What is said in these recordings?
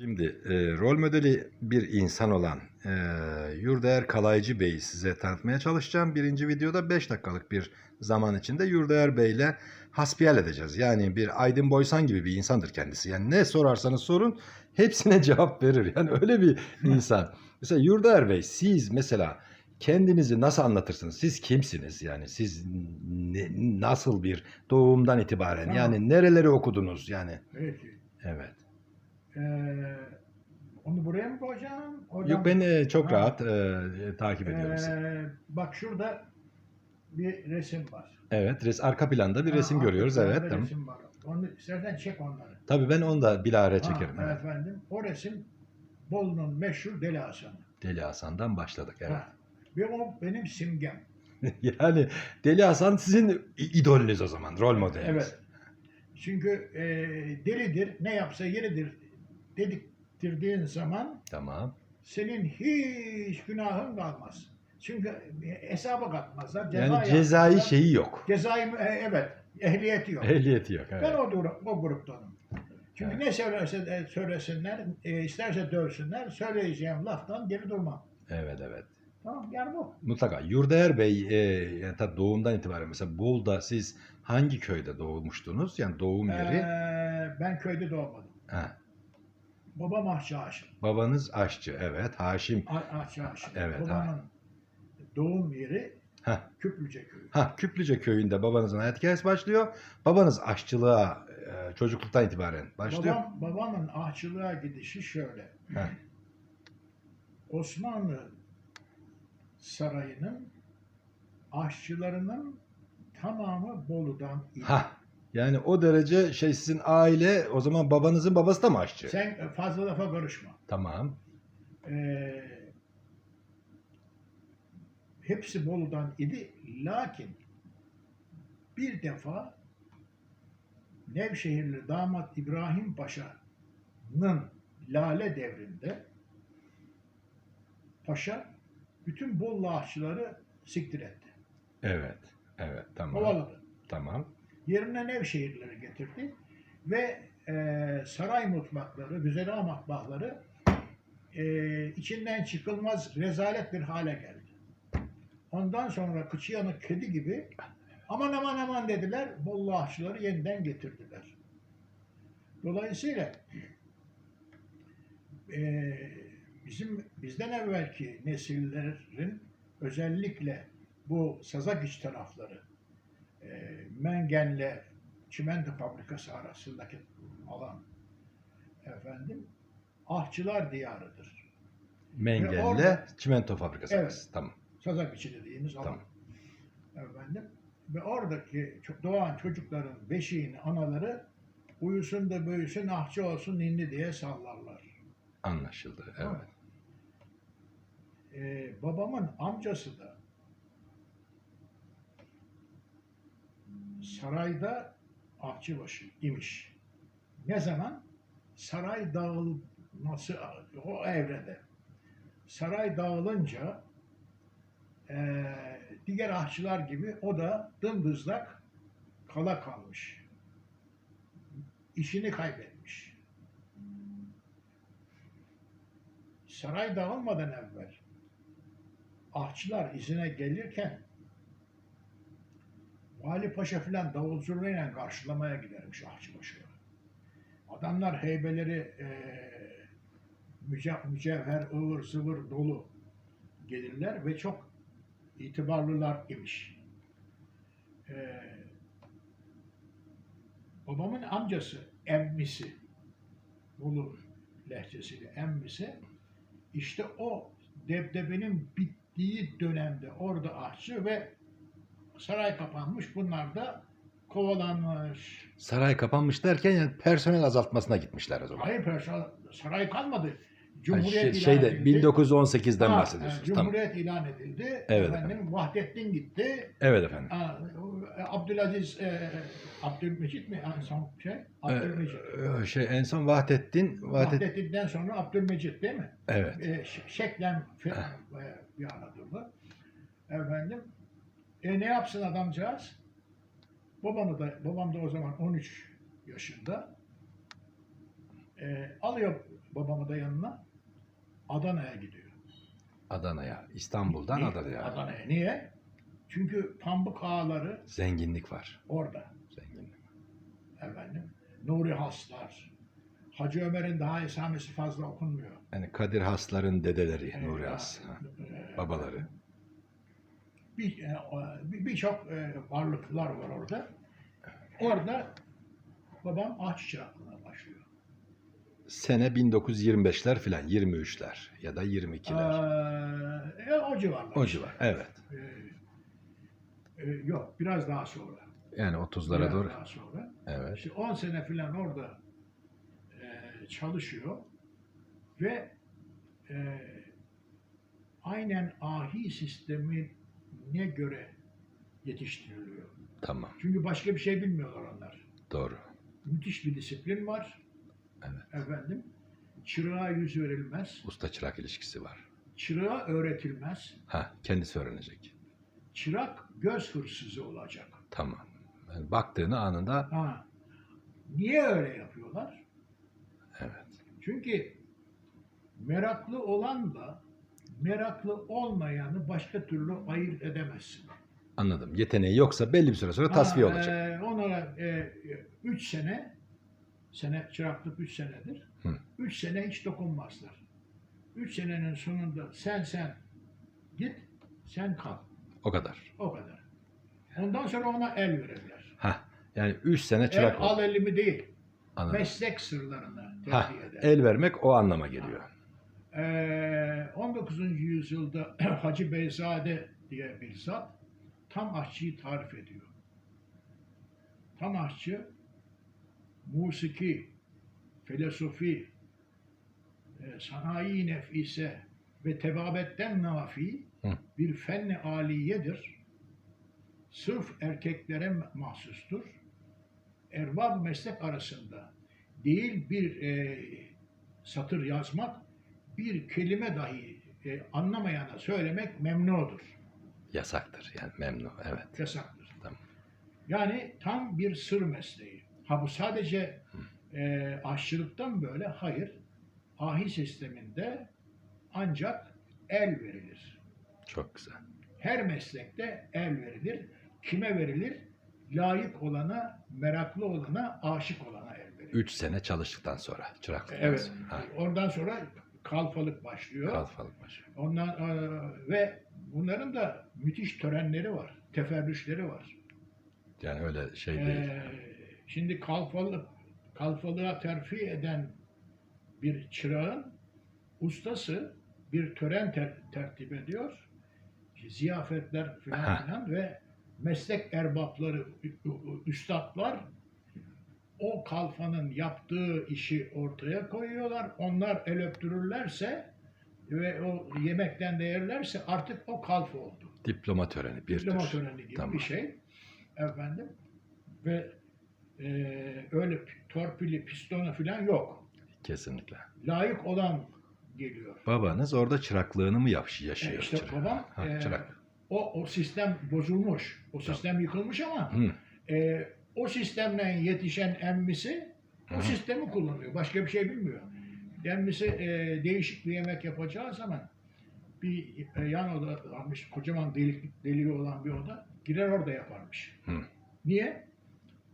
Şimdi e, rol modeli bir insan olan e, Yurdaer Kalaycı Bey'i size tanıtmaya çalışacağım. Birinci videoda 5 dakikalık bir zaman içinde Yurdaer Bey ile hasbihal edeceğiz. Yani bir Aydın Boysan gibi bir insandır kendisi. Yani ne sorarsanız sorun hepsine cevap verir. Yani öyle bir insan. Mesela Yurdaer Bey siz mesela kendinizi nasıl anlatırsınız? Siz kimsiniz? Yani siz ne- nasıl bir doğumdan itibaren Tamam. yani nereleri okudunuz? Yani Peki. evet. Ee, mı koyacağım? Oradan- Yok ben e, çok Ha. rahat e, takip ediyorum sizi. Ee, bak şurada bir resim var. Evet, res arka planda bir Ha, resim arka görüyoruz. planda Evet, tamam. Resim var. Onu istersen çek onları. Tabii ben onu da bilahare Ha, çekerim. Evet. Efendim, o resim Bolu'nun meşhur Deli Hasan'ı. Deli Hasan'dan başladık. Evet. Ha. Ve o benim simgem. yani Deli Hasan sizin i- idolünüz o zaman, rol modeliniz. Evet. Çünkü e, delidir, ne yapsa yeridir dediktirdiğin zaman Tamam. senin hiç günahın kalmaz. Çünkü hesaba katmazlar. Ceza Yani cezai yapmazlar. şeyi yok. Cezai e, evet, ehliyeti yok. Ehliyeti yok. Ben Evet. o, grup, o gruptanım. Çünkü ne söylerse de söylesinler, e, isterse dövsünler, söyleyeceğim laftan geri durmam. Evet, evet. Tamam, yani bu. Mutlaka. Yurdaer Bey, e, yani tabii doğumdan itibaren mesela Bolu'da siz hangi köyde doğmuştunuz? Yani doğum yeri. Ee, ben köyde doğmadım. Ha. Babam ahçı aşık. Babanız aşçı. Evet. Haşim. Ahçı aşık. Evet, Babamın doğum yeri Ha. Küplüce köyü. Ha, Küplüce köyünde babanızın hayat hikayesi başlıyor. Babanız aşçılığa e, çocukluktan itibaren başlıyor. Babam, babamın ahçılığa gidişi şöyle. Ha. Osmanlı sarayının aşçılarının tamamı Bolu'dan idi. Ha. Yani o derece şey sizin aile o zaman babanızın babası da mı aşçı? Sen fazla lafa karışma. Tamam. Ee, hepsi Bolu'dan idi. Lakin bir defa Nevşehirli damat İbrahim Paşa'nın Lale devrinde Paşa bütün Bolu aşçıları siktir etti. Evet. Evet. Tamam. Kovaladı. Tamam. Yerine Nevşehirlileri getirdi ve e, saray mutfakları, güzel matbaahları e, içinden çıkılmaz rezalet bir hale geldi. Ondan sonra kıçı yanık kedi gibi aman aman aman dediler, Bolu aşçıları yeniden getirdiler. Dolayısıyla e, bizim bizden evvelki nesillerin özellikle bu Sazak tarafları e, Mengen'le çimento fabrikası arasındaki alan efendim ahçılar diyarıdır. Mengen'le orada- çimento fabrikası. Evet. arası. Tamam. Sazak içi dediğimiz alan. Tamam. Efendim ve oradaki çok doğan çocukların beşiğini anaları uyusun da büyüsün ahçı olsun ninni diye sallarlar. Anlaşıldı. Evet. Tamam. Ee, babamın amcası da sarayda ahçıbaşı imiş. Ne zaman? Saray dağılması o evrede. Saray dağılınca eee, diğer ahçılar gibi o da dımdızlak kala kalmış. İşini kaybetmiş. Saray dağılmadan evvel ahçılar izine gelirken Vali Paşa filan davulcuruyla karşılamaya gidermiş ahçıbaşıları. Adamlar heybeleri eee müce- mücevher, ıvır zıvır dolu gelirler ve çok itibarlılar imiş. Eee, babamın amcası, emmisi, Bolu lehçesiyle emmisi, işte o debdebenin bittiği dönemde orada ahçı ve saray kapanmış. Bunlar da kovalanmış. Saray kapanmış derken yani personel azaltmasına gitmişler o zaman. Hayır personel saray kalmadı. Yani Cumhuriyet şey- ilan şeyde edildi. 1918'den Ha, bahsediyorsunuz. e, Tamam. Cumhuriyet ilan edildi. Evet efendim, Vahdettin gitti. Evet efendim. Ha, e, Abdülaziz, e, Abdülmecit mi en son şey? Abdülmecit. Ee, şey en son Vahdettin Vahdet Vahdettin'den sonra Abdülmecit değil mi? evet. E, şeklen e, bir Anadolu. Efendim, e, ne yapsın adamcağız? Babamı da, babam da o zaman 13 yaşında. E, alıyor babamı da yanına Adana'ya gidiyor. Adana'ya, İstanbul'dan Niye? Adana'ya. Adana'ya. Niye? Çünkü pamuk ağaları Zenginlik var. orada. Zenginlik. Efendim. Nuri Haslar. Hacı Ömer'in daha esamesi fazla okunmuyor. Yani Kadir Hasların dedeleri, Ee, Nuri Has. ha, e, Babaları. Bir- e, o- bir- birçok e, varlıklar var orada. Orada babam ağaç çıraklığına başlıyor. Sene 1925'ler filan, 23'ler ya da 22'ler. Ee, e, o civarlar. o civar. Evet. Ee, e, yok biraz daha sonra. Yani 30'lara Biraz doğru. daha sonra. Evet. İşte 10 sene falan orada e, çalışıyor ve e, aynen ahi sistemine göre yetiştiriliyor. Tamam. Çünkü başka bir şey bilmiyorlar onlar. Doğru. Müthiş bir disiplin var. Evet. Efendim, çırağa yüz verilmez, Usta çırak ilişkisi var. çırağa öğretilmez, Ha, kendisi öğrenecek. çırak göz hırsızı olacak. Tamam. Yani baktığını anında Ha, niye öyle yapıyorlar? evet. Çünkü meraklı olanla meraklı olmayanı başka türlü ayırt edemezsin. Anladım. Yeteneği yoksa belli bir süre sonra tasfiye Ha, olacak. e, onlara 3 sene, sene çıraklık 3 senedir. Hı. 3 sene hiç dokunmazlar. 3 senenin sonunda sen sen git, sen kal. O kadar. O kadar. Ondan sonra ona el verirler. Ha, yani 3 sene El çırak ol. al elimi değil, Anladım. meslek sırlarını Ha, tercih eder. el vermek o anlama geliyor. Ee, 19. yüzyılda Hacı Beyzade diye bir zat tam aşçıyı tarif ediyor. Tam aşçı musiki, filosofi, e, sanayi nefise ve tebabetten nafi bir fenni aliyedir. Sırf erkeklere mahsustur. Erbab meslek arasında değil bir e, satır yazmak, bir kelime dahi e, anlamayana söylemek memnudur, Yasaktır yani memnun. Evet. yasaktır. Tamam. Yani tam bir sır mesleği. Ha bu sadece e, aşçılıktan böyle, hayır. Ahi sisteminde ancak el verilir. Çok güzel. Her meslekte el verilir. Kime verilir? Layık olana, meraklı olana, aşık olana el verilir. 3 sene çalıştıktan sonra. Çıraklıktan Evet. sonra. Oradan sonra kalfalık başlıyor. kalfalık başı. Ondan e, ve bunların da müthiş törenleri var, teferrüşleri var. Yani öyle şey Ee, değil. şimdi kalfalık kalfalığa terfi eden bir çırağın ustası bir tören ter- tertip ediyor. Ziyafetler filan filan ve meslek erbapları, üstadlar o kalfanın yaptığı işi ortaya koyuyorlar. Onlar el öptürürlerse ve o yemekten de yerlerse artık o kalfa oldu. Diploma töreni bir Diploma tür. töreni gibi Tamam. bir şey. Efendim. Ve e, öyle pi- torpili, pistonu falan yok. Kesinlikle. Layık olan geliyor. Babanız orada çıraklığını mı E, yaşıyor? işte çırak? babam Ha, e, çırak. o, o sistem bozulmuş. O sistem yıkılmış ama Hı. e, o sistemden yetişen emmisi o sistemi kullanıyor. Başka bir şey bilmiyor. Emmisi e, değişik bir yemek yapacağı zaman bir e, yan oda varmış, kocaman delik, deliği olan bir oda. Girer orada yaparmış. Hı. Niye?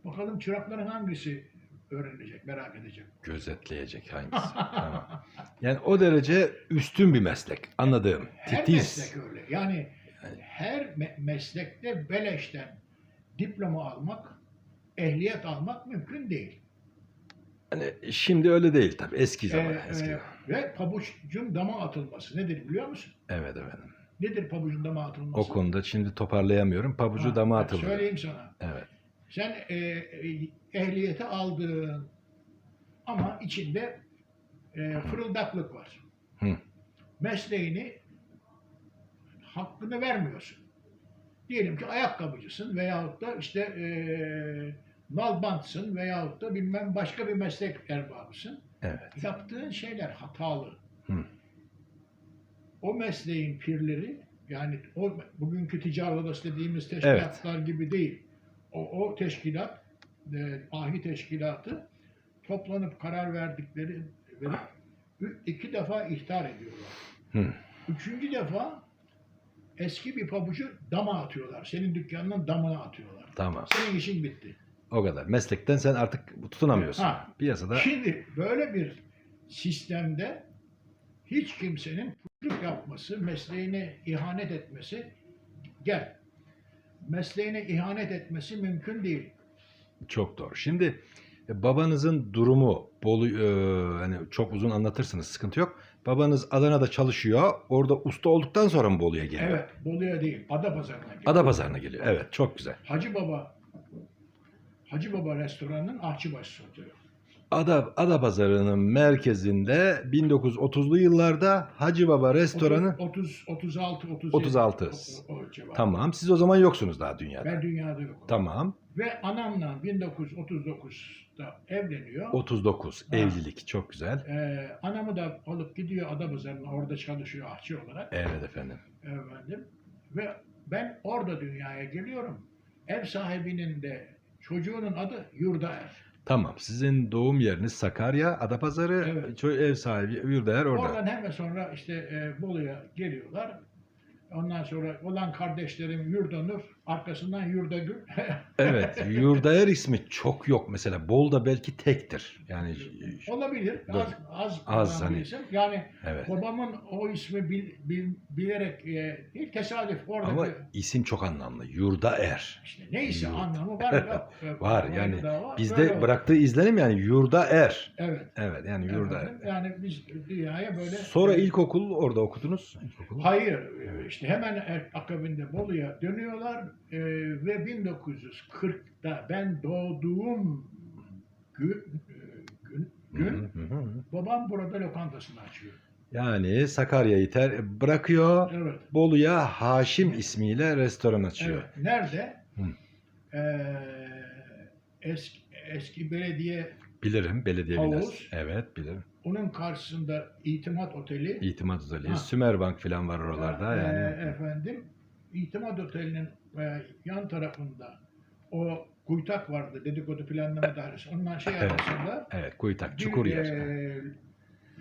Bakalım çırakların hangisi öğrenilecek, merak edecek. Gözetleyecek hangisi? tamam. Yani o derece üstün bir meslek. Anladığım. Her Titiz. meslek öyle. Yani her me- meslekte beleşten diploma almak, ehliyet almak mümkün değil. Hani şimdi öyle değil tabii. Eski zaman. Ee, eski. e, ve pabucun dama atılması nedir biliyor musun? Evet efendim. Nedir pabucun dama atılması? O konuda şimdi toparlayamıyorum. Pabucu Ha, dama atıldı. Söyleyeyim sana. Evet. Sen e, ehliyeti aldın ama içinde e, fırıldaklık var. Hı. Mesleğini hakkını vermiyorsun. Diyelim ki ayakkabıcısın veyahut da işte e, nalbantsın veyahut da bilmem başka bir meslek erbabısın. Evet. Yaptığın şeyler hatalı. Hı. O mesleğin pirleri yani o bugünkü ticaret odası dediğimiz teşkilatlar gibi değil. O, o teşkilat, e, ahi teşkilatı toplanıp karar verdikleri verip iki defa ihtar ediyorlar. Hı. Üçüncü defa eski bir pabucu dama atıyorlar. Senin dükkanının damına atıyorlar. Tamam. Senin işin bitti. O kadar. Meslekten sen artık tutunamıyorsun. Ha. Piyasada Şimdi böyle bir sistemde hiç kimsenin putluk yapması, mesleğine ihanet etmesi gel. Mesleğine ihanet etmesi mümkün değil. çok doğru. Şimdi e, babanızın durumu Bolu e, hani çok uzun anlatırsınız sıkıntı yok. Babanız Adana'da çalışıyor. Orada usta olduktan sonra mı Bolu'ya geliyor? Evet, Bolu'ya değil, Adapazarı'na geliyor. Adapazarı'na geliyor. Evet, çok güzel. Hacı Baba Hacı Baba restoranının ahçıbaşı satıyor. Ada Adapazarı'nın merkezinde 1930'lu yıllarda Hacı Baba restoranı 30 36 37 36. o, o. Tamam. Siz o zaman yoksunuz daha dünyada. Ben dünyada yokum. Tamam. Ve anamla 1939'da evleniyor. 39 Ha. evlilik çok güzel. Ee, anamı da alıp gidiyor Adapazarı'na orada çalışıyor ahçı olarak Evet efendim. efendim. Ve ben orada dünyaya geliyorum. Ev sahibinin de çocuğunun adı Yurdaer. Tamam. Sizin doğum yeriniz Sakarya, Adapazarı, Evet. ço- ev sahibi Yurdaer orada. Oradan hemen sonra işte e, Bolu'ya geliyorlar. Ondan sonra olan kardeşlerim Yurdanur, arkasından Yurdagül. Evet, Yurdaer ismi çok yok mesela. Bolda belki tektir. Yani Olabilir. Dur. Az, az, Az hani. isim. Yani evet. babamın o ismi bil, bil- bilerek e, değil tesadüf orada Ama bir- isim çok anlamlı. Yurdaer. işte neyse Yurt. anlamı var. yok. Var yani var. bizde Böyle bıraktığı izlenim yani Yurdaer. Evet. Evet yani Yurdaer. Yani biz dünyaya böyle Sonra ilkokul orada okudunuz. İlkokulu. Hayır, e, işte hemen er- akabinde Bolu'ya dönüyorlar e, ve 1940'da ben doğduğum gün, e, gün, gün babam burada lokantasını açıyor. Yani Sakarya'yı ter bırakıyor. Evet. Bolu'ya Haşim ismiyle restoran açıyor. Evet. Nerede? Hı. Ee, eski, eski belediye Bilirim belediye Havuz. Evet bilirim. Onun karşısında İtimat Oteli. İtimat Oteli, Ha. Sümerbank falan var oralarda Ee, yani. efendim İtimat Oteli'nin e, yan tarafında o kuytak vardı dedikodu planlama dairesi. Ondan şey Evet. arasında Evet, Kuytak, bir çukur yer. e,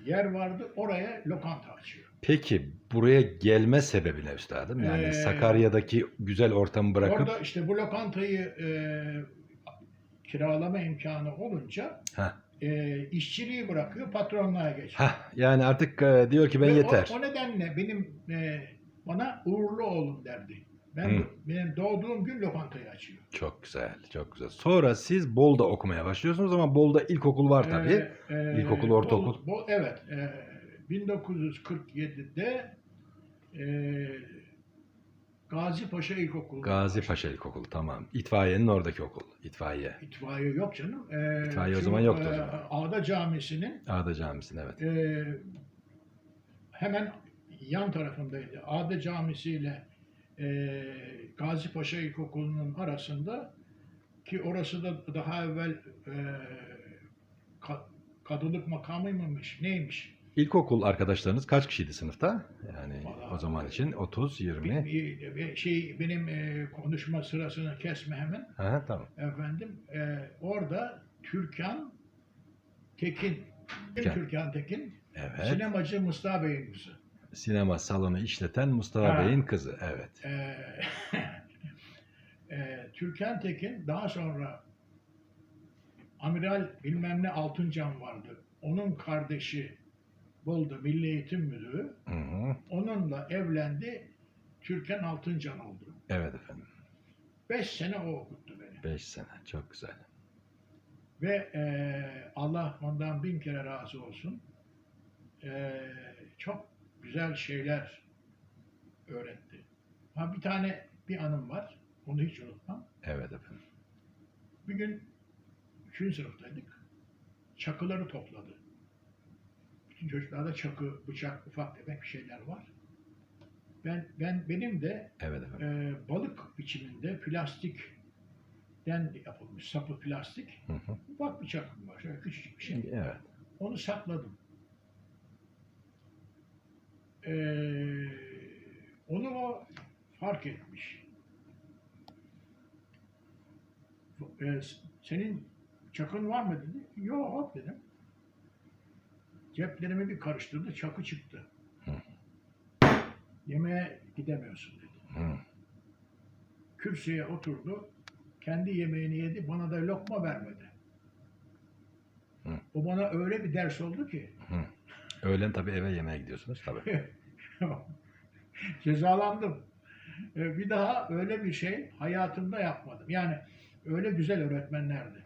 yer vardı. Oraya lokanta açıyor. Peki buraya gelme sebebi ne üstadım? Yani Ee, Sakarya'daki güzel ortamı bırakıp Orada işte bu lokantayı e, kiralama imkanı olunca ha e, işçiliği bırakıyor, patronluğa geçiyor. ha yani artık e, diyor ki ben Ve yeter. O, o nedenle benim e, bana uğurlu oğlum derdi. Ben Hı. benim doğduğum gün lokantayı açıyor. Çok güzel, çok güzel. Sonra siz Bol'da okumaya başlıyorsunuz ama Bol'da ilkokul var tabii. Ee, e, İlkokul, ortaokul. Bol- Bol- evet. E, 1947'de e, Gazi Paşa İlkokulu. Gazi Paşa İlkokulu tamam. İtfaiyenin oradaki okul. İtfaiye. İtfaiye yok canım. E, İtfaiye o zaman yoktu o e, zaman. Ağda Camisi'nin Ağda Camisi'nin evet. e, hemen yan tarafındaydı. Ağda Camisi ile e, Gazi Paşa İlkokulu'nun arasında ki orası da daha evvel e, ka- kadılık makamı mıymış neymiş? İlkokul arkadaşlarınız kaç kişiydi sınıfta? Yani Vallahi- o zaman için 30, 20. Bir, bir şey benim e, konuşma sırasını kesme hemen Ha, tamam. efendim e, orada Türkan Tekin Türkan. Türkan Tekin Evet. sinemacı Mustafa Bey'in kızı. Sinema salonu işleten Mustafa Ha. Bey'in kızı. Evet. Ee, e, Türkan Tekin daha sonra Amiral bilmem ne Altuncan vardı. Onun kardeşi Bolu Milli Eğitim Müdürü. Hı hı. Onunla evlendi. Türkan Altuncan oldu. Evet efendim. Beş sene o okuttu beni. 5 sene. Çok güzel. Ve e, Allah ondan bin kere razı olsun. E, çok güzel şeyler öğretti. Ha bir tane bir anım var. Onu hiç unutmam. Evet efendim. Bir gün üçüncü sınıftaydık. Çakıları topladı. Çocuklarda çakı, bıçak, ufak tefek bir şeyler var. Ben, ben benim de Evet efendim. e, balık biçiminde plastikten yapılmış sapı plastik Hı hı. ufak bir çakım var. Şöyle küçücük bir şey. Evet. Onu sakladım. Ee, onu o fark etmiş. Ee, senin çakın var mı dedi. Yok dedim. Ceplerimi bir karıştırdı, çakı çıktı. Hı. Yemeğe gidemiyorsun dedi. Hı. Kürsüye oturdu, kendi yemeğini yedi, bana da lokma vermedi. Hı. O bana öyle bir ders oldu ki, Öğlen tabii eve yemeğe gidiyorsunuz tabii. cezalandım. E, Bir daha öyle bir şey hayatımda yapmadım. Yani öyle güzel öğretmenlerdi.